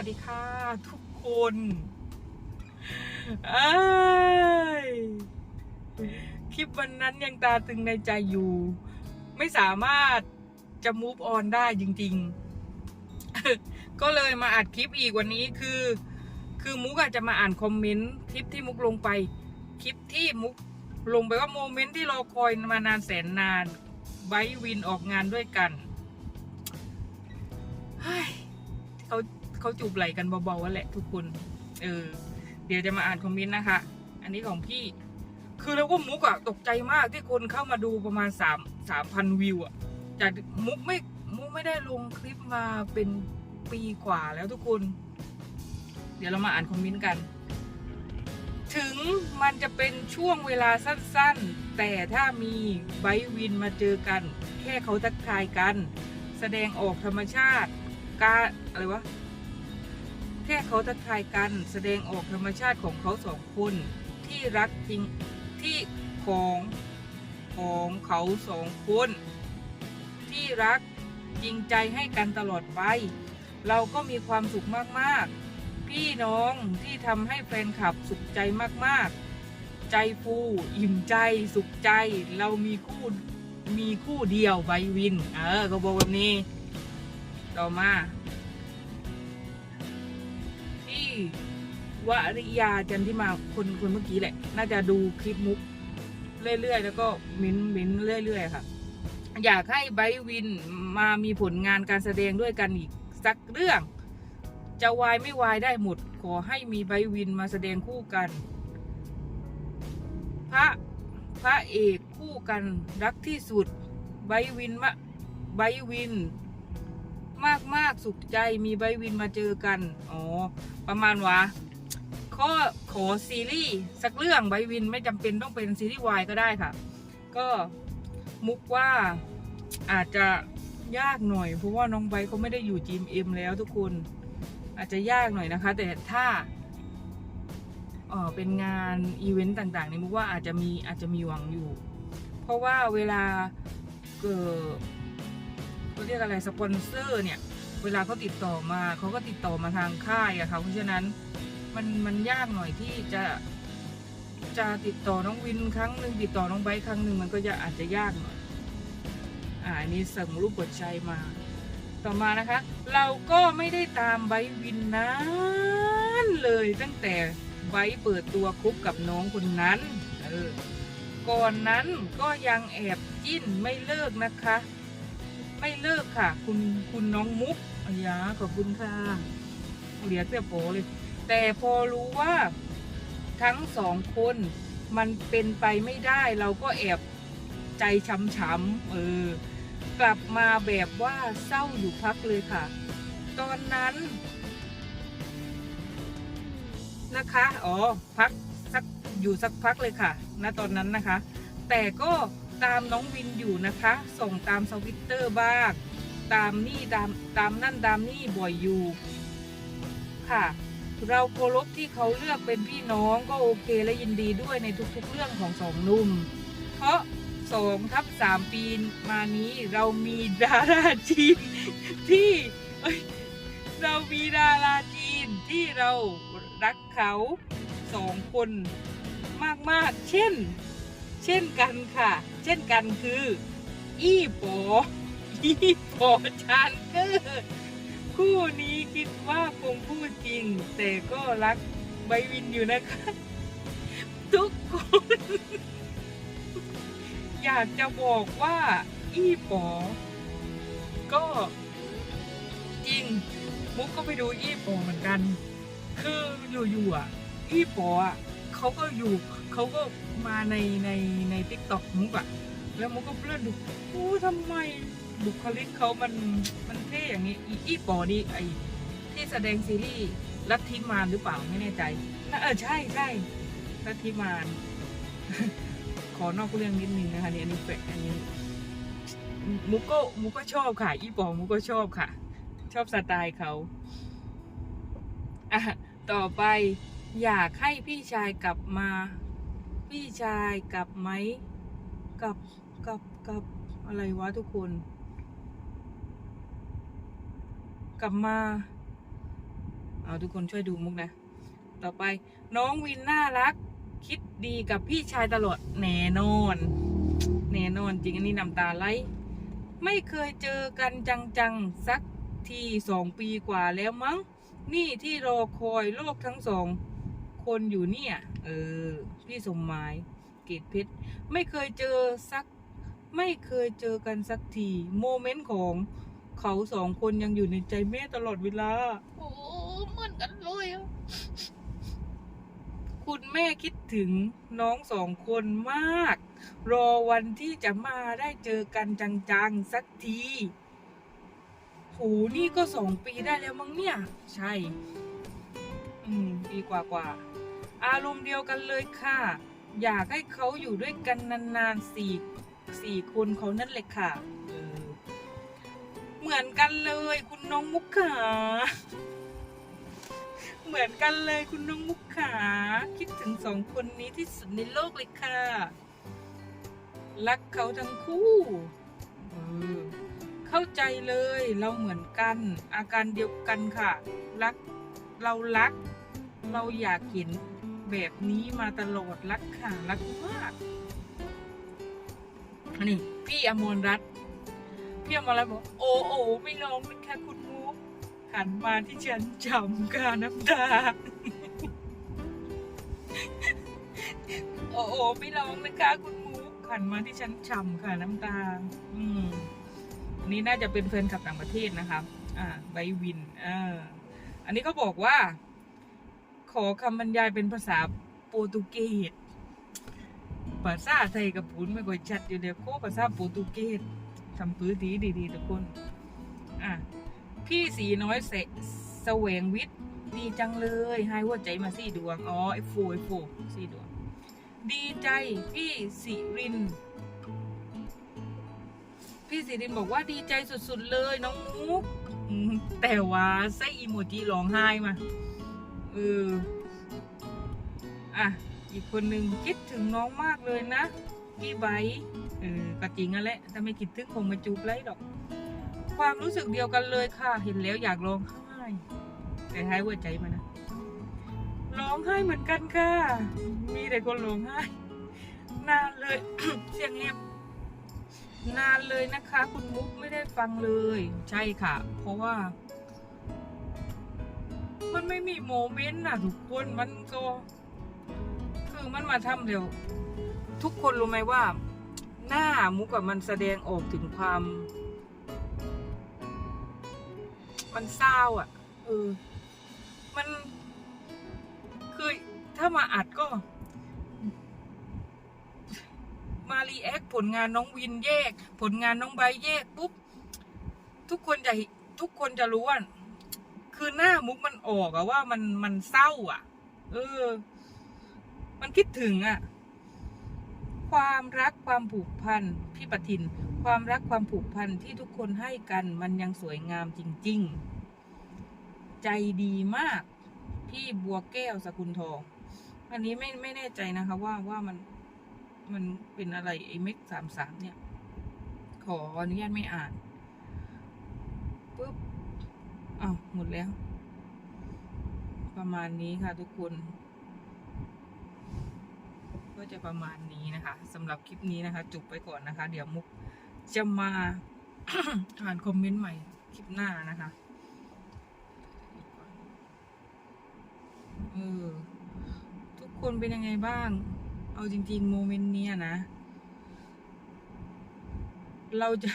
วัสดีค่ะ ทุกคนเอ้คลิปวันนั้นยังตาตึงในใจอยู่ ไม่สามารถจะ move on ได้จริง ๆ ก็เลยมาอัดคลิปอีกวันนี้คือ คือมุกอาจจะมาอ่านคอมเมนต์คลิปที่มุกลงไป คลิปที่มุกลงไปว่าโมเมนต์ที่รอคอยมานานแสนนานไบวินออกงานด้วยกันเฮ้ยเขา เขาจูบไหลกันเบาๆวะแหละทุกคน เออ เดี๋ยวจะมาอ่านคอมเมนต์นะคะ อันนี้ของพี่ คือแล้วก็มุกอะตกใจมากที่คนเข้ามาดูประมาณสามสามพันวิวอะจากมุกไม่มุกไม่ได้ลงคลิปมาเป็นปีกว่าแล้วทุกคน เดี๋ยวเรามาอ่านคอมเมนต์กัน ถึงมันจะเป็นช่วงเวลาสั้นๆ แต่ถ้ามีไบวินมาเจอกัน แค่เขาทักทายกัน แสดงออกธรรมชาติ การอะไรวะ แค่เขาทักทายกันแสดงออกธรรมชาติของเขาสองคน ที่รักจริงที่ของของเขาสองคน ที่รักจริงใจให้กันตลอดไป เราก็มีความสุขมากๆ พี่น้องที่ทำให้แฟนคลับสุขใจมากๆ ใจฟูอิ่มใจสุขใจ เรามีคู่มีคู่เดียวไบวิน เออก็บอกแบบนี้ ต่อมา วริยาจันทิมาคนคนเมื่อกี้แหละ น่าจะดูคลิปมุกเรื่อยๆ แล้วก็มิ้นมิ้นเรื่อยๆค่ะ อยากให้ไบวินมามีผลงานการแสดงด้วยกันอีกสักเรื่อง จะวายไม่วายได้หมด ขอให้มีไบวินมาแสดงคู่กัน พระพระเอกคู่กันรักที่สุดไบวินมะไบวิน มากมากสุขใจมีไบวินมาเจอกัน อ๋อ ประมาณว่าขอขอซีรีส์สักเรื่องไบวินไม่จำเป็นต้องเป็นซีรีส์วายก็ได้ค่ะ ก็มุกว่าอาจจะยากหน่อย เพราะว่าน้องไบเขาไม่ได้อยู่จีมเอ็มแล้วทุกคน อาจจะยากหน่อยนะคะ แต่ถ้าเออเป็นงานอีเวนต์ต่างๆนี่มุกว่าอาจจะมีอาจจะมีหวังอยู่ เพราะว่าเวลาเกิด เขาเรียกอะไรสปอนเซอร์เนี่ย เวลาเขาติดต่อมาเขาก็ติดต่อมาทางค่ายอะค่ะเพราะฉะนั้นมันมันยากหน่อยที่จะจะติดต่อน้องวินครั้งหนึ่งติดต่อน้องไบครั้งหนึ่งมันก็จะอาจจะยากหน่อยอ่าอันนี้ส่งรูปหัวใจมา ต่อมานะคะ เราก็ไม่ได้ตามไบวินนานเลยตั้งแต่ไบเปิดตัวคบกับน้องคนนั้นเออก่อนนั้นก็ยังแอบจิ้นไม่เลิกนะคะ ไม่เลิกค่ะ คุณคุณน้องมุกอายาขอบคุณค่ะเหลียเสื้อโปเลย แต่พอรู้ว่าทั้งสองคนมันเป็นไปไม่ได้เราก็แอบใจช้ำๆเออกลับมาแบบว่าเศร้าอยู่พักเลยค่ะ ตอนนั้น นะคะ อ๋อ พักสักอยู่สักพักเลยค่ะณตอนนั้นนะคะ แต่ก็ ตามน้องวินอยู่นะคะ ส่งตามสวิตเตอร์บ้าง ตามนี่ตามตามนั่นตามนี่บ่อยอยู่ค่ะ เราเคารพที่เขาเลือกเป็นพี่น้องก็โอเคและยินดีด้วยในทุกๆเรื่องของสองนุ่ม เพราะสองทับสามปีมานี้เรามีดาราจีนที่เรามีดาราจีนที่เรารักเขาสองคนมาก ๆ เช่น เช่นกันค่ะ เช่นกันคืออี้ปออี้ปอชานเกอร์คู่นี้คิดว่าคงพูดจริง แต่ก็รักไบวินอยู่นะคะ ทุกคน อยากจะบอกว่า อี้ปอก็จริง มุกก็ไปดูอี้ปอเหมือนกัน คืออยู่ๆอะ อี้ปออะเขาก็อยู่ เขาก็มาในในในทิกตอกมุกอะแล้วมุกก็เลื่อนดูโอ้ทำไมบุคลิกเขามันมันเท่อย่างนี้อีอีปอนี่ไอที่แสดงซีรีส์ลัทธิมารหรือเปล่าไม่แน่ใจน่าเออใช่ใช่ลัทธิมารขอนอกเรื่องนิดนึงนะคะเนี่ยอันนี้แปะอันนี้มุกก็มุกก็ชอบค่ะ อีปองมุกก็ชอบค่ะ ชอบสไตล์เขาอะต่อไปอยากให้พี่ชายกลับมา พี่ชายกลับไหมกลับกลับกลับอะไรวะทุกคน กลับมาเอาทุกคนช่วยดูมุกนะ ต่อไปน้องวินน่ารัก คิดดีกับพี่ชายตลอดแน่นอน แน่นอนจริงอันนี้น้ำตาไหลไม่เคยเจอกันจังๆ สักทีสองปีกว่าแล้วมั้ง นี่ที่รอคอยโลกทั้งสอง คนอยู่เนี่ย เออ พี่สมหมายเกตเพชรไม่เคยเจอสัก ไม่เคยเจอกันสักที โมเมนต์ของเขาสองคนยังอยู่ในใจแม่ตลอดเวลา โอ้เหมือนกันเลยอะคุณแม่คิดถึงน้องสองคนมาก รอวันที่จะมาได้เจอกันจังๆ สักทีโหนี่ก็สองปีได้แล้วมั้งเนี่ย ใช่ อืม ปีกว่ากว่าๆ อารมณ์เดียวกันเลยค่ะ อยากให้เขาอยู่ด้วยกันนานๆสี่สี่คนเขานั่นเลยค่ะเหมือนกันเลย คุณน้องมุกขาเหมือนกันเลยคุณน้องมุกขา คิดถึงสองคนนี้ที่สุดในโลกเลยค่ะ รักเขาทั้งคู่เออเข้าใจเลยเราเหมือนกัน อาการเดียวกันค่ะ รักเรารัก เราอยากเห็น แบบนี้มาตลอดรักค่ะรักมากนนี้พี่อมรรัตน์พี่อมรรัตน์บอกโอ้โอ้ไม่ร้องนะคะคุณมุกหันมาที่ฉันจำค่ะน้ำตาโอ้โอ้ไม่ร้องนะคะคุณมุกหันมาที่ฉันฉ่ำค่ะน้ำตา อืมอันนี้น่าจะเป็นแฟนคลับต่างประเทศนะครับ อ่าไบวินอ่าอันนี้เขาบอกว่า อคำบรรยายเป็นภาษาโปรตุเกส ภาษาไทยกับพูนไม่ค่อยชัดอยู่เดี๋ยวโคภาษาโปรตุเกสทำพื้นดีดีๆทุกคน อะ พี่สีน้อยเสแสวงวิทย์ดีจังเลย ให้หัวใจมาสี่ดวง อ๋อไอโฟไอโฟสี่ดวง ดีใจพี่สิริน พี่สิรินบอกว่าดีใจสุดๆเลยน้องมุกแต่ว่าใส่อีโมจิร้องไห้มา เอออะอีกคนหนึ่งคิดถึงน้องมากเลยนะพี่ไบเออก็จริงนั่นแหละถ้าไม่คิดถึงคงมาจูบไล่ดอก ความรู้สึกเดียวกันเลยค่ะ เห็นแล้วอยากร้องไห้แต่ให้หัวใจมานะร้องไห้เหมือนกันค่ะ มีแต่คนร้องไห้ นานเลย เสียงแหบนานเลยนะคะ คุณมุกไม่ได้ฟังเลย ใช่ค่ะ เพราะว่า มันไม่มีโมเมนต์น่ะทุกคนมันก็ คือมันมาทำเร็ว ทุกคนรู้ไหมว่า หน้ามุกกับมันแสดงออกถึงความ มันเศร้าอะเออมัน คือถ้ามาอัดก็ มารีแอคผลงานน้องวินแยก ผลงานน้องใบแยกปุ๊บ ทุกคนจะทุกคนจะรู้ว่า คือหน้ามุกมันออกอะว่ามันมันเศร้าอะเออ มันคิดถึงอะความรักความผูกพันพี่ปทิน ความรักความผูกพันที่ทุกคนให้กัน มันยังสวยงามจริง ๆ ใจดีมาก พี่บัวแก้วสกุลทอง อันนี้ไม่ไม่แน่ใจนะคะ ว่าว่ามันมันเป็นอะไรไอ้เม็กสามสามเนี่ย ขออนุญาตไม่อ่านปุ๊บ อ้าหมดแล้ว ประมาณนี้ค่ะทุกคน ก็จะประมาณนี้นะคะสำหรับคลิปนี้นะคะ จุบไปก่อนนะคะ เดี๋ยวมุกจะมาอ่านคอมเมนต์ใหม่คลิปหน้านะคะเออทุกคนเป็นยังไงบ้าง เอาจริง ๆ โมเมนต์เนี้ยนะ เราจะ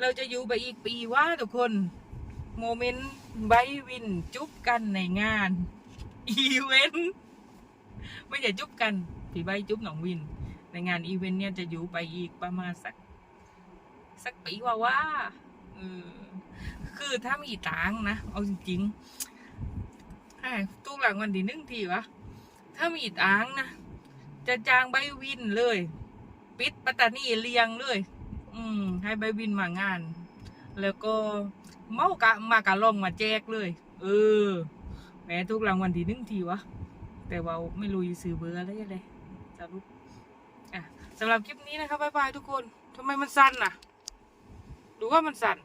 เราจะอยู่ไปอีกปีว่าทุกคน โมเมนต์ไบวินจุ๊บกันในงาน อีเวนต์ไม่ใช่จุ๊บกัน พี่ใบจุ๊บหนองวิน ในงานอีเวนต์เนี่ยจะอยู่ไปอีกประมาณสัก สักปีว่าว่าเออคือถ้ามีตังนะ เอาจริงๆให้ตู้หลังวันที่หนึ่งทีวะ ถ้ามีตังนะ จะจ้างใบวินเลย ปิดปัตตานีเลียงเลย อืม ให้ใบวินมางาน แล้วก็เมากะมากะล่องมาแจกเลย เออ แม้ทุกรางวัลทีหนึ่งทีวะ แต่ว่าไม่รู้จะซื้อเบอร์อะไรเลยสรุปอะสำหรับคลิปนี้นะครับบ๊ายบายทุกคนทำไมมันสั้นน่ะ ดูว่ามันสั้น